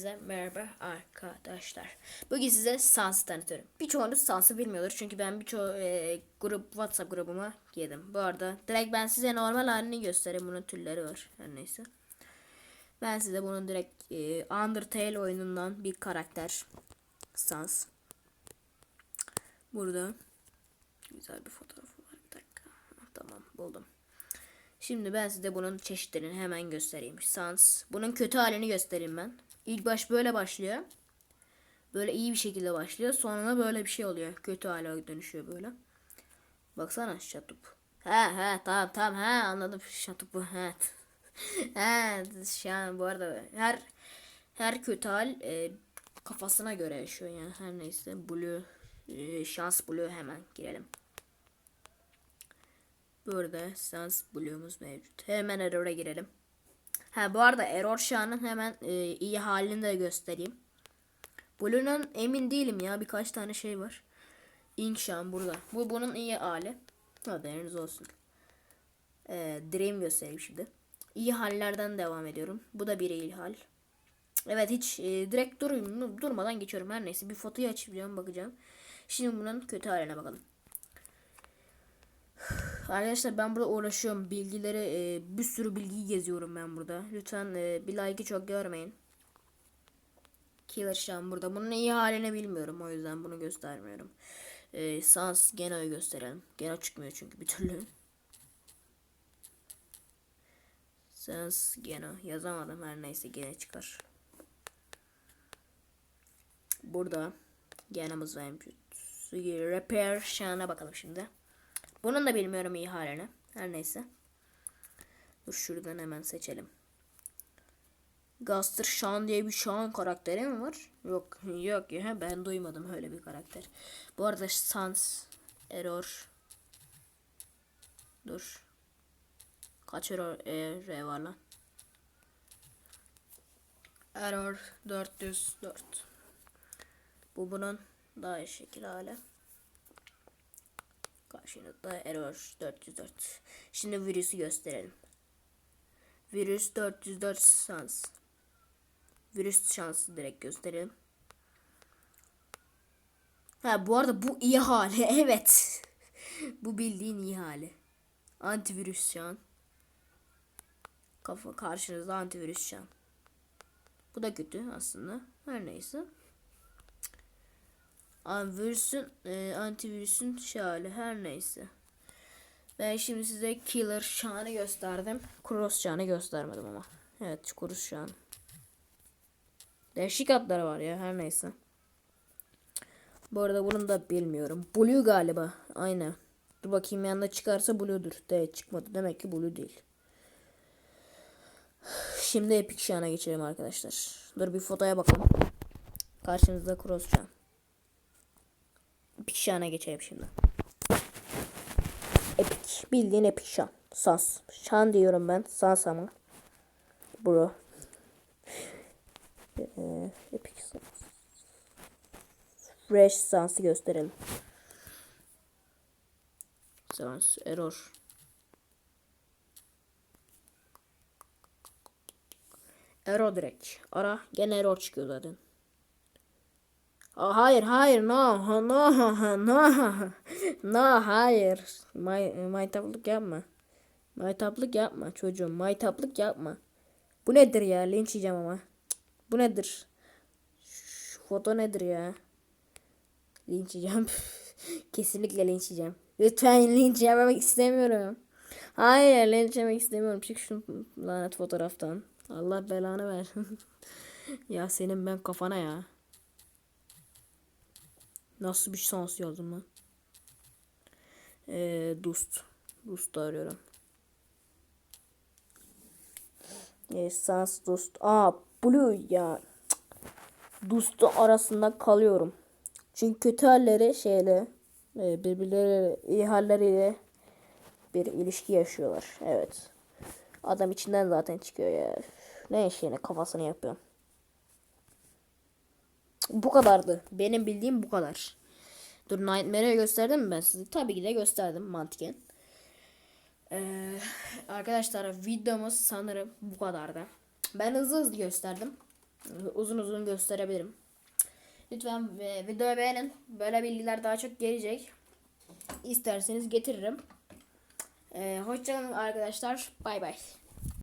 Herkese merhaba arkadaşlar. Bugün size Sans'ı tanıtıyorum. Birçoğunuz Sans'ı bilmiyordur çünkü ben birçoğu e, grup WhatsApp grubuma yedim. Bu arada direkt ben size normal halini göstereyim. Bunun türleri var. Her neyse. Ben size bunun direkt e, Undertale oyunundan bir karakter. Sans. Burada güzel bir fotoğrafı var. Bir dakika. Tamam buldum. Şimdi ben size bunun çeşitlerini hemen göstereyim. Sans. Bunun kötü halini göstereyim ben. İlk baş böyle başlıyor. Böyle iyi bir şekilde başlıyor. Sonra böyle bir şey oluyor. Kötü hale dönüşüyor böyle. Baksana şatup. He he tamam tamam he anladım şatupu he. he şu an bu arada her her kötü hal e, kafasına göre yaşıyor yani her neyse blue e, şans blue hemen girelim. Burada Sans Blue'umuz mevcut. Hemen Error'a girelim. Ha bu arada Error şanın hemen e, iyi halini de göstereyim. Blue'nun emin değilim ya birkaç tane şey var. Ink şan burada. Bu bunun iyi hali. Haberiniz olsun. E, Dream göstereyim şimdi. İyi hallerden devam ediyorum. Bu da bir iyi hal. Evet hiç e, direkt durayım, durmadan geçiyorum. Her neyse bir fotoyu açacağım bakacağım. Şimdi bunun kötü haline bakalım. Arkadaşlar ben burada uğraşıyorum. Bilgileri e, bir sürü bilgiyi geziyorum ben burada. Lütfen e, bir like'ı çok görmeyin. Killer Sham burada. Bunun iyi halini bilmiyorum. O yüzden bunu göstermiyorum. E, Sans Geno'yu gösterelim. Geno çıkmıyor çünkü bir türlü. Sans Geno. Yazamadım her neyse gene çıkar. Burada Geno'muz mevcut. Repair Shan'a bakalım şimdi. Bunun da bilmiyorum iyi halini. Her neyse. Dur şuradan hemen seçelim. Gaster Sean diye bir Sean karakteri mi var? Yok yok ya ben duymadım öyle bir karakter. Bu arada Sans Error Dur. Kaç error e, R var lan? Error 404. Bu bunun daha iyi şekil hali. Karşınızda error 404. Şimdi virüsü gösterelim. Virüs 404 şans. Virüs şansı direkt gösterelim. Ha bu arada bu iyi hali. Evet. bu bildiğin iyi hali. Antivirüs şu an. Kafa karşınızda antivirüs şu an. Bu da kötü aslında. Her neyse. Virüsün, e, antivirüsün şali her neyse. Ben şimdi size killer şanı gösterdim. Cross şanı göstermedim ama. Evet cross şanı. Değişik adları var ya her neyse. Bu arada bunu da bilmiyorum. Blue galiba. Aynen. Dur bakayım yanında çıkarsa Blue'dur. De çıkmadı. Demek ki Blue değil. Şimdi Epic Şan'a geçelim arkadaşlar. Dur bir fotoya bakalım. Karşınızda Cross Şan. Epic Şan'a geçelim şimdi. Epic. Bildiğin Epic Şan. Sans. Şan diyorum ben. Sans ama. Bro. Ee, Epic Sans. Fresh Sans'ı gösterelim. Sans. Error. Error direkt. Ara. Gene error çıkıyor zaten. Hayır hayır no no no no hayır. May maytaplık yapma. Maytaplık yapma çocuğum maytaplık yapma. Bu nedir ya? Linç yiyeceğim ama. Bu nedir? Şu foto nedir ya? Linç yiyeceğim. Kesinlikle linç yiyeceğim. Lütfen linç yememek istemiyorum. Hayır linç yemek istemiyorum. Çık şu lanet fotoğraftan. Allah belanı ver ya senin ben kafana ya Nasıl bir şans yazdım ben? Ee, Dust. Dust'u arıyorum. Ee, Sans Dust. Aa Blue ya. Dust'u arasında kalıyorum. Çünkü kötü halleri şeyle e, birbirleri iyi halleriyle bir ilişki yaşıyorlar. Evet. Adam içinden zaten çıkıyor ya. Ne işine kafasını yapıyor. Bu kadardı. Benim bildiğim bu kadar. Dur Nightmare'ı gösterdim mi ben size? Tabii ki de gösterdim mantıken. Ee, arkadaşlar videomuz sanırım bu kadardı. Ben hızlı hızlı gösterdim. uzun uzun gösterebilirim. Lütfen videoyu beğenin. Böyle bilgiler daha çok gelecek. İsterseniz getiririm. E, hoşçakalın arkadaşlar. Bay bay.